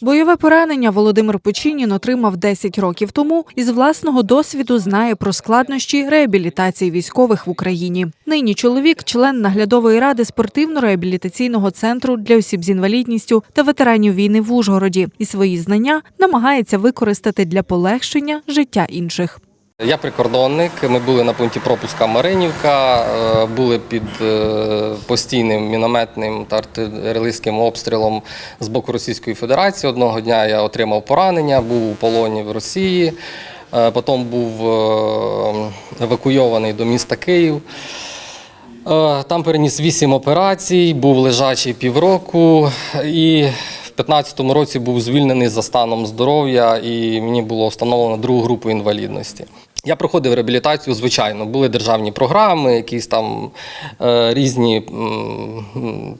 Бойове поранення Володимир Починін отримав 10 років тому і з власного досвіду знає про складнощі реабілітації військових в Україні. Нині чоловік, член наглядової ради спортивно-реабілітаційного центру для осіб з інвалідністю та ветеранів війни в Ужгороді, і свої знання намагається використати для полегшення життя інших. Я прикордонник. Ми були на пункті пропуска Маринівка, е, були під е, постійним мінометним та артилерійським обстрілом з боку Російської Федерації. Одного дня я отримав поранення, був у полоні в Росії. Е, Потім був евакуйований до міста Київ. Там переніс вісім операцій, був лежачий півроку і в 2015 році був звільнений за станом здоров'я і мені було встановлено другу групу інвалідності. Я проходив реабілітацію, звичайно, були державні програми, якісь там е, різні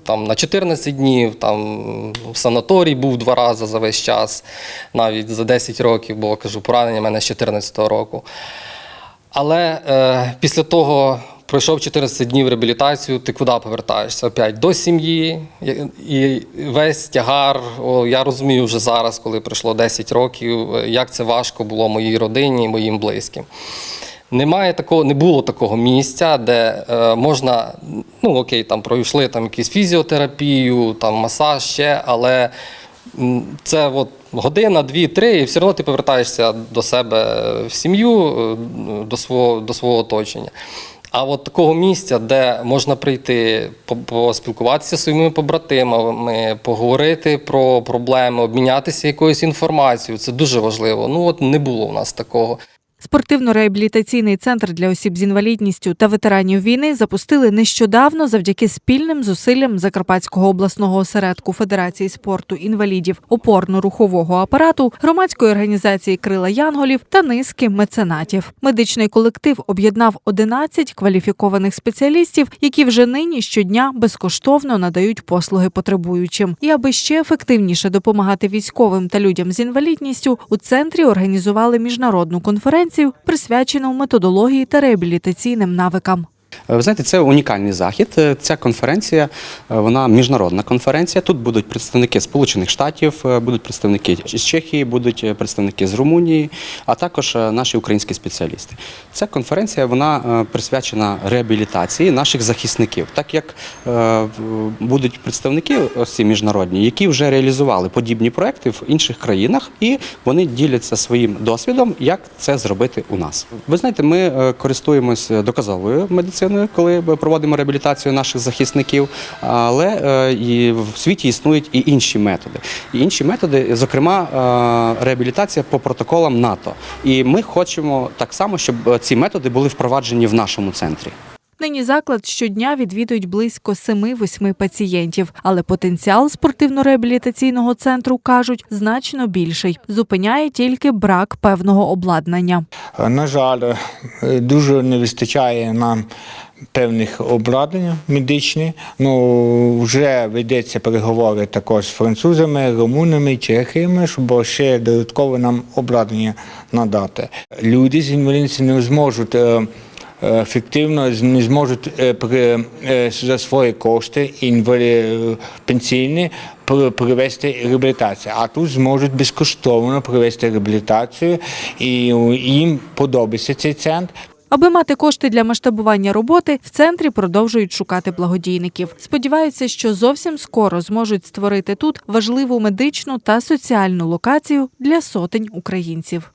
там на 14 днів, там в санаторій був два рази за весь час, навіть за 10 років, бо кажу, поранення мене з 14 року. Але е, після того пройшов 14 днів реабілітацію, ти куди повертаєшся? Опять до сім'ї. І- весь тягар, о, я розумію вже зараз, коли пройшло 10 років, як це важко було моїй родині, моїм близьким. Немає такого, не було такого місця, де е, можна, ну окей, там пройшли там якусь фізіотерапію, там масаж ще, але це от година, дві, три, і все одно ти повертаєшся до себе в сім'ю, е, до свого, до свого оточення. А от такого місця, де можна прийти, по- поспілкуватися зі своїми побратимами, поговорити про проблеми, обмінятися якоюсь інформацією, це дуже важливо. Ну от не було в нас такого. Спортивно-реабілітаційний центр для осіб з інвалідністю та ветеранів війни запустили нещодавно завдяки спільним зусиллям Закарпатського обласного осередку Федерації спорту інвалідів опорно-рухового апарату, громадської організації Крила Янголів та низки меценатів. Медичний колектив об'єднав 11 кваліфікованих спеціалістів, які вже нині щодня безкоштовно надають послуги потребуючим. І аби ще ефективніше допомагати військовим та людям з інвалідністю, у центрі організували міжнародну конференцію, присвячену методології та реабілітаційним навикам. Е, Ви знаєте, це унікальний захід. Е, Ця конференція, е, вона міжнародна конференція. Тут будуть представники Сполучених Штатів, будуть представники з Чехії, будуть представники з Румунії, а також наші українські спеціалісти. Ця конференція вона присвячена реабілітації наших захисників, так як будуть представники ось ці міжнародні, які вже реалізували подібні проекти в інших країнах, і вони діляться своїм досвідом, як це зробити у нас. Ви знаєте, ми користуємось доказовою медициною, коли проводимо реабілітацію наших захисників, але е, в світі існують і інші методи. І інші методи, зокрема, е, реабілітація по протоколам НАТО. І ми хочемо так само, щоб ці методи були впроваджені в нашому центрі. Нині заклад щодня відвідують близько 7-8 пацієнтів, але потенціал спортивно-реабілітаційного центру кажуть значно більший. Зупиняє тільки брак певного обладнання. На жаль, е, дуже не вистачає нам певних обладнань медичних. Ну, вже ведеться переговори також з французами, румунами, чехами, щоб ще додатково нам обладнання надати. Люди з інвалідністю не зможуть. Ефективно не зможуть е, е, за свої кошти е, пенсійні провести реабілітацію. А тут зможуть безкоштовно провести реабілітацію, і їм подобається цей центр. Аби мати кошти для масштабування роботи, в центрі продовжують шукати благодійників. Сподіваються, що зовсім скоро зможуть створити тут важливу медичну та соціальну локацію для сотень українців.